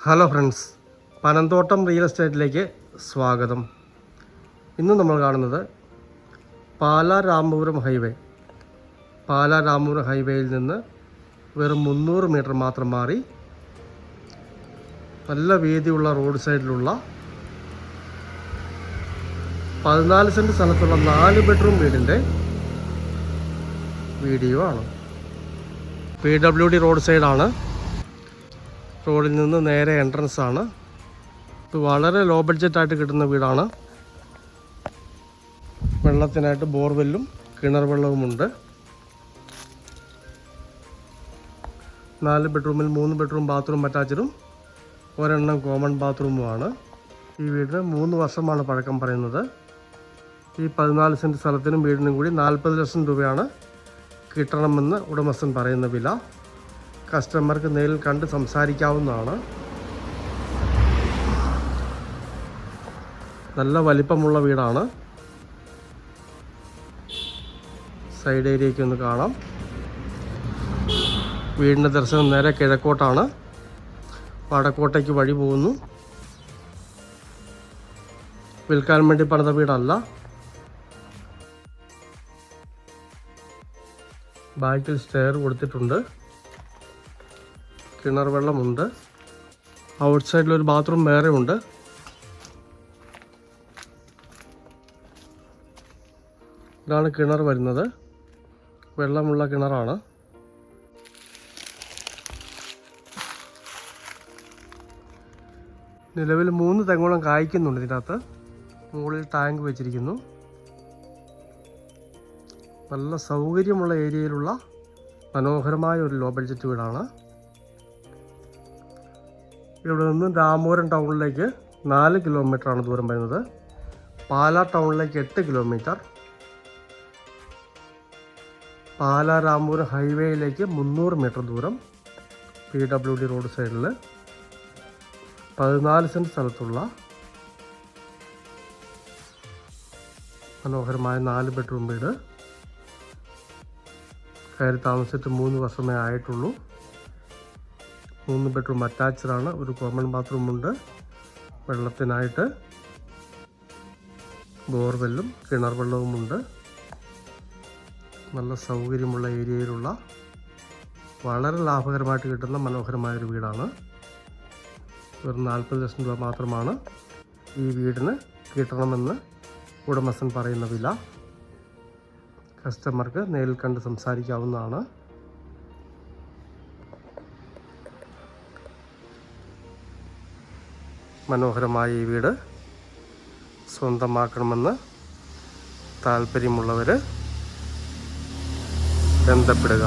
Hello friends Panamthottam real എസ്റ്റേറ്റിലേക്ക് സ്വാഗതം. ഇന്ന് നമ്മൾ കാണുന്നത് പാലാ രാമപുരം ഹൈവേ. പാലാ രാമപുരം ഹൈവേയിൽ നിന്ന് വെറും മുന്നൂറ് മീറ്റർ മാത്രം മാറി നല്ല വീതിയുള്ള റോഡ് സൈഡിലുള്ള പതിനാല് സെന്റ് സ്ഥലത്തുള്ള നാല് ബെഡ്റൂം വീടിന്റെ വീഡിയോ ആണ്. പി ഡബ്ല്യു ഡി റോഡ് സൈഡാണ് റോഡിൽ നിന്ന് നേരെ എൻട്രൻസ് ആണ്. ഇത് വളരെ ലോ ബഡ്ജറ്റായിട്ട് കിട്ടുന്ന വീടാണ്. വെള്ളത്തിനായിട്ട് ബോർവെല്ലും കിണർ വെള്ളവുമുണ്ട് നാല് ബെഡ്റൂമിൽ മൂന്ന് ബെഡ്റൂം ബാത്റൂം അറ്റാച്ചഡും ഒരെണ്ണം കോമൺ ബാത്റൂമുമാണ് ഈ വീടിന് മൂന്ന് വർഷമാണ് പഴക്കം പറയുന്നത്. ഈ പതിനാല് സെന്റ് സ്ഥലത്തിനും വീടിനും കൂടി നാൽപ്പത് ലക്ഷം രൂപയാണ് കിട്ടണമെന്ന് ഉടമസ്ഥൻ പറയുന്ന വില. കസ്റ്റമർക്ക് നേരിൽ കണ്ട് സംസാരിക്കാവുന്നതാണ്. നല്ല വലിപ്പമുള്ള വീടാണ്. സൈഡ് ഏരിയയ്ക്ക് ഒന്ന് കാണാം. വീടിന്റെ ദർശനം നേരെ കിഴക്കോട്ടാണ്. വടക്കോട്ടേക്ക് വഴി പോകുന്നു. വിൽക്കാൻ വേണ്ടി പണിത വീടല്ല. ബാക്കിൽ സ്റ്റെയർ കൊടുത്തിട്ടുണ്ട്. കിണർ വെള്ളമുണ്ട്. ഔട്ട് ഒരു ബാത്റൂം വേറെ ഉണ്ട്. ഇതാണ് കിണർ വരുന്നത്. വെള്ളമുള്ള കിണറാണ്. നിലവിൽ മൂന്ന് തെങ്ങോളം കായ്ക്കുന്നുണ്ട് ഇതിനകത്ത്. മുകളിൽ ടാങ്ക് വെച്ചിരിക്കുന്നു. നല്ല സൗകര്യമുള്ള ഏരിയയിലുള്ള മനോഹരമായ ഒരു ലോ ബഡ്ജറ്റ് വീടാണ്. ഇവിടെ നിന്ന് രാമപുരം ടൗണിലേക്ക് നാല് കിലോമീറ്ററാണ് ദൂരം വരുന്നത്. പാലാ ടൗണിലേക്ക് എട്ട് കിലോമീറ്റർ പാലാ രാമപുരം ഹൈവേയിലേക്ക് മുന്നൂറ് മീറ്റർ ദൂരം പി ഡബ്ല്യു ഡി റോഡ് സൈഡിൽ പതിനാല് സെന്റ് സ്ഥലത്തുള്ള മനോഹരമായ നാല് ബെഡ്റൂം വീട്. കയറി താമസിച്ചിട്ട് മൂന്ന് വർഷമേ ആയിട്ടുള്ളൂ. മൂന്ന് ബെഡ്റൂം അറ്റാച്ച്ഡ് ആണ് ഒരു കോമൺ ബാത്റൂം ഉണ്ട് വെള്ളത്തിനായിട്ട് ബോർവെല്ലും കിണർ വെള്ളവുമുണ്ട് നല്ല സൗകര്യമുള്ള ഏരിയയിലുള്ള വളരെ ലാഭകരമായിട്ട് കിട്ടുന്ന മനോഹരമായൊരു വീടാണ്. വെറും നാൽപ്പത് ലക്ഷം രൂപ മാത്രമാണ് ഈ വീടിന് കിട്ടണമെന്ന് ഉടമസ്ഥൻ പറയുന്ന വില. കസ്റ്റമർക്ക് നേരിൽ കണ്ട് സംസാരിക്കാവുന്നതാണ്. മനോഹരമായ ഈ വീട് സ്വന്തമാക്കണമെന്ന് താല്പര്യമുള്ളവർ ബന്ധപ്പെടുക.